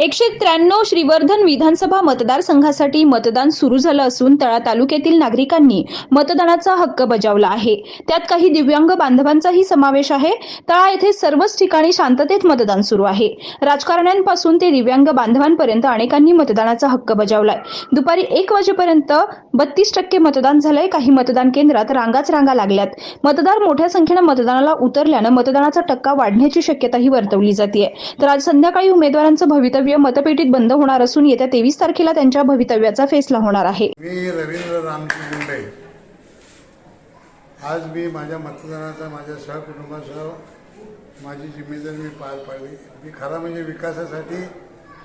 एकशे त्र्याण्णव श्रीवर्धन विधानसभा मतदारसंघासाठी मतदान सुरू झालं असून तळा तालुक्यातील नागरिकांनी मतदानाचा हक्क बजावला आहे. त्यात काही दिव्यांग बांधवांचाही समावेश आहे. तळा येथे सर्वच ठिकाणी शांततेत मतदान सुरू आहे. राजकारण्यांपासून ते दिव्यांग बांधवांपर्यंत अनेकांनी मतदानाचा हक्क बजावलाय. दुपारी एक वाजेपर्यंत बत्तीस टक्के मतदान झालंय. काही मतदान केंद्रात रांगाच रांगा लागल्यात. मतदार मोठ्या संख्येनं मतदानाला उतरल्यानं मतदानाचा टक्का वाढण्याची शक्यताही वर्तवली जाते तर आज संध्याकाळी उमेदवारांचं भवितव्य मतपेटीत बंद होणार असून येत्या तेवीस तारखेला त्यांच्या भवितव्याचा फैसला होणार आहे. मी रवींद्र रामजी मुंडे आज मी माझ्या मतदानाचा माझ्या सहकुटुंबासह माझी जिम्मेदारी मी पार पाडली. मी खरा म्हणजे विकासासाठी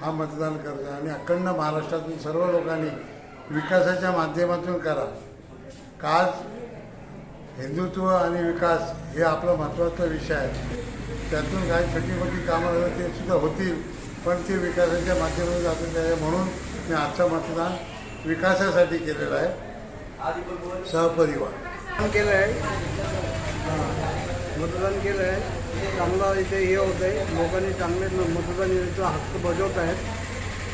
हा मतदान करतो आणि अखंड महाराष्ट्रातून सर्व लोकांनी विकासाच्या माध्यमातून करा. काज आज हिंदुत्व आणि विकास हे आपला महत्त्वाचा विषय आहे. त्यातून काही छोटी मोठी कामं ते सुद्धा होतील. पण ते विकासाच्या माध्यमातून जातील आहे म्हणून मी आजचं मतदान विकासासाठी केलेलं आहे. सहपरिवार. मतदान केलं आहे मतदान केलं आहे चांगलं इथे हे होतं आहे लोकांनी चांगले म- मतदानाचा हक्क बजावत आहेत.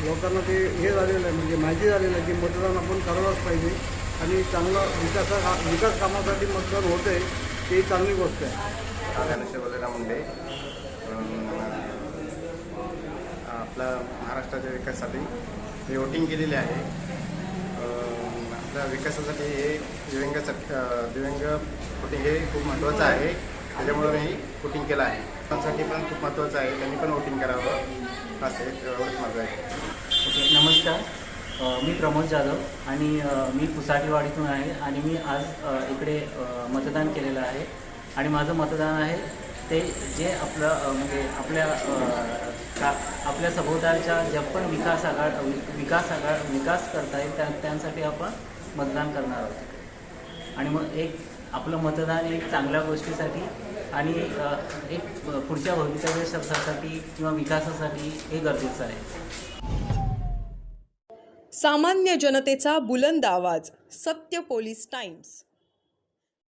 लोकांना ते हे झालेलं आहे म्हणजे माहिती झालेलं आहे की मतदान आपण करायलाच पाहिजे. आणि चांगलं विकासा विकास कामासाठी मतदान होतं आहे ही चांगली गोष्ट आहे. ज्ञानेश्वर मुंडे. आपला महाराष्ट्राच्या विकासासाठी मी वोटिंग केलेली आहे. आपल्या विकासासाठी हे दिव्यांग सट- दिव्यांग वोटिंग हे खूप महत्त्वाचं आहे. त्याच्यामुळे मी वोटिंग केलं आहे. त्यांसाठी पण खूप महत्त्वाचं आहे. त्यांनी पण वोटिंग करावं. असं एवढंच माझं आहे. ओके नमस्कार. मी प्रमोद जाधव आणि मी पुसाटीवाडीतून आहे आणि मी आज इकडे मतदान केलेलं आहे. आणि माझं मतदान आहे ते जे आपलं म्हणजे आपल्या आपल्या सभोवतालच्या ज्या पण विकास आघाड विकास आघाड विकास करता येईल त्या त्यांसाठी आपण मतदान करणार आहोत. आणि मग एक आपलं मतदान एक चांगल्या गोष्टीसाठी आणि एक पुढच्या भवितव्यासाठी किंवा विकासासाठी हे गरजेचं आहे. सामान्य जनतेचा बुलंद आवाज सत्य पोलीस टाइम्स.